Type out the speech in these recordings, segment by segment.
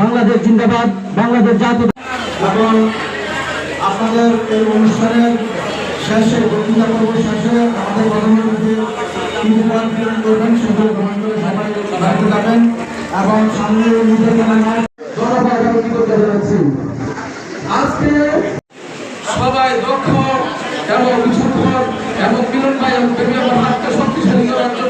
বাংলাদেশ জিন্দাবাদ, বাংলাদেশ জাতীয় এবং আপনাদের এই অনুষ্ঠানের শেষে, বক্তৃতা পর্ব শেষে আমাদের প্রধানমন্ত্রী এবং সামনে নিজের জনভাগাবতী করতে যাচ্ছি আজকে সবাই দক্ষ এবং বিচক্ষণ এবং মিলন ভাই এবং প্রেমী আমার হাতকে শক্তিশালী করার জন্য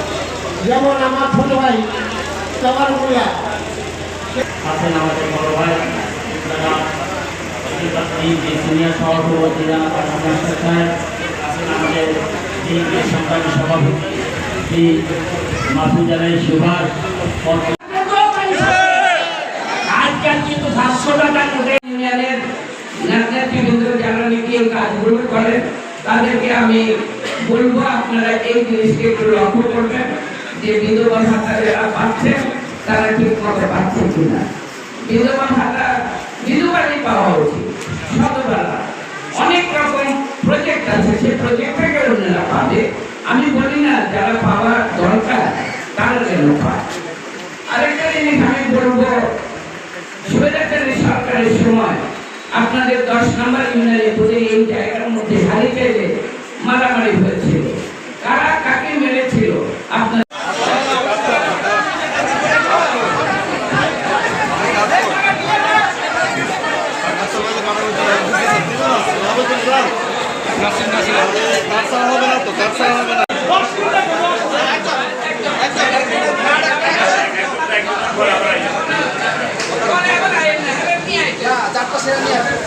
যেমন আমার ছোট ভাই জওয়ার মুড়িয়া আছেন আমাদের বড় ভাই সিনিয়র সভাপতি আছেন আমাদের বিএনপির সভাপতি শ্রী সুভাষ আজকাল কিন্তু সাতশো টাকা করে ইউনিয়নের নেতৃবৃন্দ যারা নাকি এই কাজগুলো করেন তাদেরকে আমি বলব আপনারা এই জিনিসকে একটু লক্ষ্য করবেন। যে বিধবা ভাতা যারা পাচ্ছেন তারা ঠিক মতো পাচ্ছে কিনা? বিধবা ভাতা, বিধবারই পাওয়া উচিত শতবেলা অনেক রকম প্রজেক্ট আছে, সেই প্রজেক্টটাকে ওনারা পাবে। আমি বলি না, যারা পাওয়ার দরকার, তারা যেন পায়। আরেকটা জিনিস আমি বলব, স্বৈরাচারী সরকারের সময় আপনাদের দশ নম্বর ইউনিয়নে পড়ে এই জায়গার মধ্যে হারিয়ে যে মারামারি হয়েছিল কারা কাকে মেরেছিল আপনার চারটা সেরা নিয়ে আসেন